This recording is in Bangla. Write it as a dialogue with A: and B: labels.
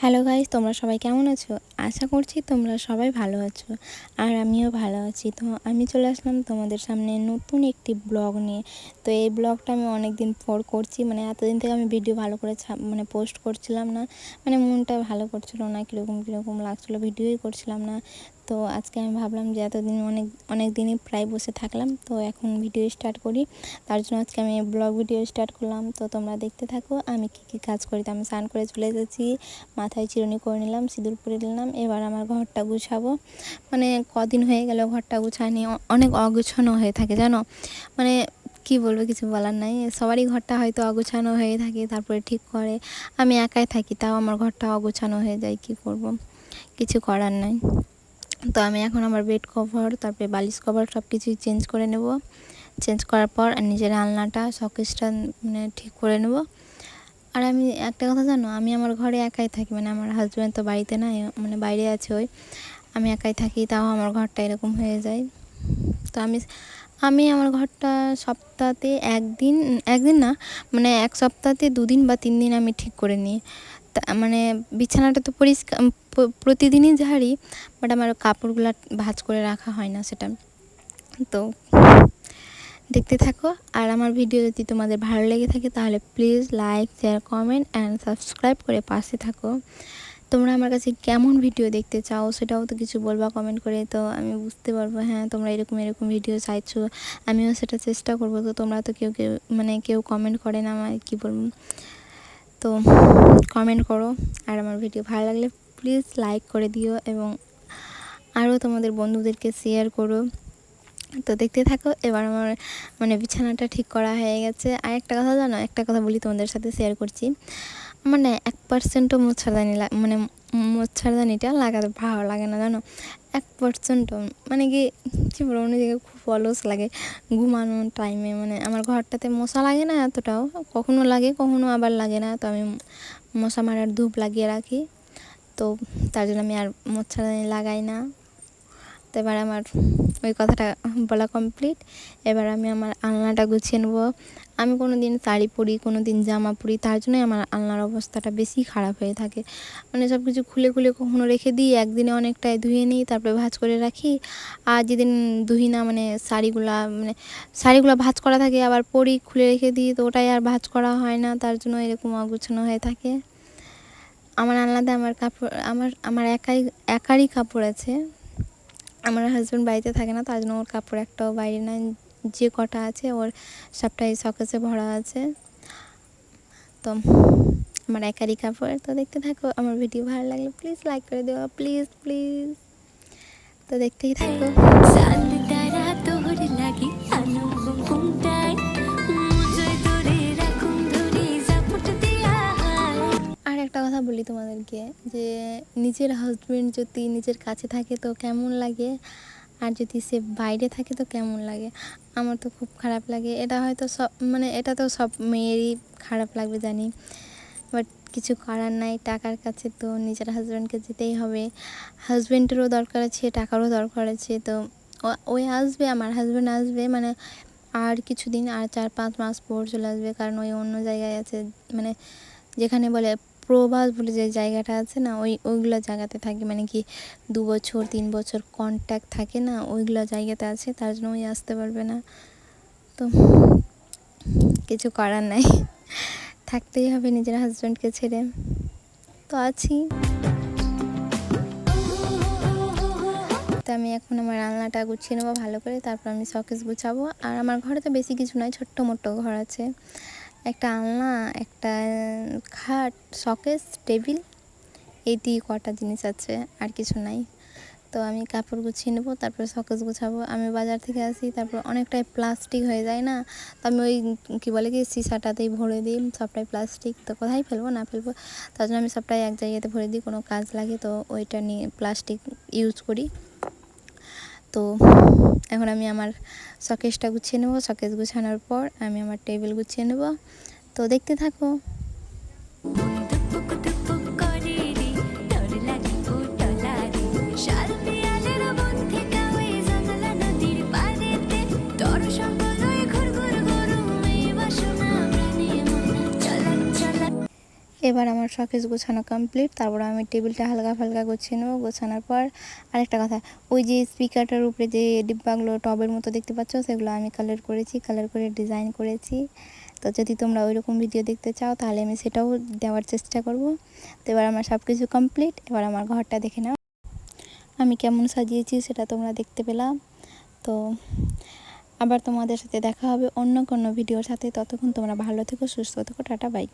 A: হ্যালো গাইজ তোমরা সবাই কেমন আছো? আশা করছি তোমরা সবাই ভালো আছো আর আমিও ভালো আছি। তো আমি চলে আসলাম তোমাদের সামনে নতুন একটি ব্লগ নিয়ে। তো এই ব্লগটা আমি অনেক দিন পর করছি মানে এতদিন থেকে আমি ভিডিও ভালো করে মানে পোস্ট করছিলাম না। মানে মনটা ভালো করছিল না, কীরকম কীরকম লাগছিল, ভিডিওই করছিলাম না। তো আজকে আমি ভাবলাম যে এতদিন অনেক অনেক দিনই প্রায় বসে থাকলাম, তো এখন ভিডিও স্টার্ট করি। তার জন্য আজকে আমি ব্লগ ভিডিও স্টার্ট করলাম। তো তোমরা দেখতে থাকো, আমি কী কী কাজ করি। তো আমি স্নান করে চলে এসেছি, মাথায় চিরুনি করে নিলাম, সিঁদুর পরে নিলাম, এবার আমার ঘরটা গুছাবো। মানে কদিন হয়ে গেল ঘরটা গুছায়নি অনেক অগুছানো হয়ে থাকে, জানো? মানে কি বলব, কিছু বলার নাই। সবারই ঘরটা হয়তো অগুছানো হয়ে থাকে, তারপরে ঠিক করে। আমি একাই থাকি, তাও আমার ঘরটা অগুছানো হয়ে যায়, কি করব? কিছু করার নাই। তো আমি এখন আমার বেড কভার তারপরে বালিশ কভার সব কিছুই চেঞ্জ করে নেব। চেঞ্জ করার পর নিজের আলনাটা, শকেসটা মানে ঠিক করে নেব। আর আমি, একটা কথা জানো, আমি আমার ঘরে একাই থাকি মানে আমার হাজব্যান্ড তো বাড়িতে নাই মানে বাইরে আছে ওই। আমি একাই থাকি, তাও আমার ঘরটা এরকম হয়ে যায়। তো আমি আমি আমার ঘরটা সপ্তাহতে একদিন একদিন না মানে এক সপ্তাহতে দুদিন বা তিন দিন আমি ঠিক করে নিই। মানে বিছানাটা তো পরিষ্কার প্রতিদিনই ঝাড়ি বাট আমার কাপড়গুলো ভাঁজ করে রাখা হয় না সেটা। তো দেখতে থাকো, আর আমার ভিডিও যদি তোমাদের ভালো লেগে থাকে তাহলে please like share comment and subscribe করে পাশে থাকো। তোমরা আমার কাছে কেমন ভিডিও দেখতে চাও সেটাও তো কিছু বলবা কমেন্ট করে, তো আমি বুঝতে পারব হ্যাঁ তোমরা এরকম এরকম ভিডিও চাইছো, আমিও সেটা চেষ্টা করব, তো তোমরা তো কেউ কেউ মানে কেউ কমেন্ট করে না আমার কী বলব। তো কমেন্ট করো। আর আমার ভিডিও ভালো লাগলে প্লিজ লাইক করে দিও এবং আরও তোমাদের বন্ধুদেরকে শেয়ার করো। তো দেখতে থাকো, এবার আমার মানে বিছানাটা ঠিক করা হয়ে গেছে। আর একটা কথা জানো, একটা কথা বলি তোমাদের সাথে শেয়ার করছি। আমার না এক পার্সেন্টও মচ্ছারদানি মানে মচ্ছারদানিটা লাগাতে ভালো লাগে না, জানো? এক পার্সেন্টও মানে কি, কী বলব জায়গায় খুব অলস লাগে ঘুমানোর টাইমে মানে আমার ঘরটাতে মশা লাগে না এতটাও, কখনো লাগে, কখনো আবার লাগে না, তো আমি মশা মারার ধূপ লাগিয়ে রাখি, তো তার জন্য আমি আর মচ্ছারদানি লাগাই না। তো এবার আমার ওই কথাটা বলা কমপ্লিট এবার আমি আমার আলনাটা গুছিয়ে নেব। আমি কোনো দিন শাড়ি পরি কোনো দিন জামা পরি, তার জন্যই আমার আলনার অবস্থাটা বেশি খারাপ হয়ে থাকে। মানে সব কিছু খুলে খুলে কখনো রেখে দিই, একদিনে অনেকটাই ধুয়ে নিই, তারপরে ভাজ করে রাখি। আর যেদিন ধুই না মানে শাড়িগুলা মানে শাড়িগুলো ভাজ করা থাকে, আবার পরি, খুলে রেখে দিই, তো ওটাই আর ভাজ করা হয় না, তার জন্য এরকম অগুছানো হয়ে থাকে। আমার আলনাতে আমার কাপড়, আমার আমার একাই, একারই কাপড় আছে। আমার হাজব্যান্ড বাড়িতে থাকে না, তার জন্য ওর কাপড় একটাও বাইরে না যে কটা আছে, ওর সবটাই সকেসে ভরা আছে। তো আমার একারই কাপড়। তো দেখতে থাকো, আমার ভিডিও ভালো লাগলে প্লিজ লাইক করে দেওয়া প্লিজ প্লিজ তো দেখতেই থাকো।
B: লাগি
A: একটা কথা বলি তোমাদেরকে, যে নিজের হাজবেন্ড যদি নিজের কাছে থাকে তো কেমন লাগে? আর যদি সে বাইরে থাকে তো কেমন লাগে? আমার তো খুব খারাপ লাগে। এটা হয়তো সব মানে এটা তো সব মেয়েরই খারাপ লাগবে জানি। বাট কিছু করার নাই, টাকার কাছে তো নিজের হাজব্যান্ডকে যেতেই হবে। হাজব্যান্ডেরও দরকার আছে, টাকারও দরকার আছে। তো ওই আসবে, আমার হাজব্যান্ড আসবে মানে আর কিছুদিন, আর চার পাঁচ মাস পর চলে আসবে। কারণ ওই অন্য জায়গায় আছে মানে যেখানে বলে প্রবাস বলে যে জায়গাটা আছে না, ওই, ওইগুলো জায়গাতে থাকে। মানে কি দু বছর, তিন বছর কন্ট্যাক্ট থাকে না, ওইগুলো জায়গাতে আছে, তার জন্য ওই আসতে পারবে না। তো কিছু করার নাই। থাকতেই হবে নিজের হাজব্যান্ডকে ছেড়ে। তো আছি। তো আমি এখন আমার রান্নাটা গুছিয়ে নেব ভালো করে, তারপর আমি শকেস গুছাবো। আর আমার ঘরে তো বেশি কিছু নয়, ছোট্ট মোটো ঘর আছে। একটা আলনা, একটা খাট, শকেস, টেবিল, এই দিয়ে কটা জিনিস আছে, আর কিছু নাই। তো আমি কাপড় গুছিয়ে নেব, তারপরে শকেস গুছাবো। আমি বাজার থেকে আসি, তারপর অনেকটাই প্লাস্টিক হয়ে যায় না? তো আমি ওই কী বলে কি, সিসাটাতেই ভরে দিই, সবটাই প্লাস্টিক। তো কোথায় ফেলব, না ফেলব? তার জন্য আমি সবটাই এক জায়গাতে ভরে দিই, কোনো কাজ লাগে তো ওইটা নিয়ে প্লাস্টিক ইউজ করি। তো এখন আমি আমার সকেসটা গুছিয়ে নেব। সকেস গুছানোর পর আমি আমার টেবিল গুছিয়ে নেব। তো দেখতে থাকো। এবার আমার শখেজ গোছানো কমপ্লিট তারপর আমি টেবিলটা হালকা ফালকা গুছিয়ে নেব। গোছানোর পর আরেকটা কথা, ওই যে স্পিকারটার উপরে যে ডিব্বাগুলো টবের মতো দেখতে পাচ্ছ, সেগুলো আমি কালার করেছি কালার করে ডিজাইন করেছি। তো যদি তোমরা ওই রকম ভিডিও দেখতে চাও, তাহলে আমি সেটাও দেওয়ার চেষ্টা করব। তো এবার আমার সব কিছু কমপ্লিট এবার আমার ঘরটা দেখে নাও। আমি কেমন সাজিয়েছি সেটা তোমরা দেখতে পেলাম তো আবার তোমাদের সাথে দেখা হবে অন্য কোনো ভিডিওর সাথে। ততক্ষণ তোমরা ভালো থেকো, সুস্থ থেকো, টাটা বাই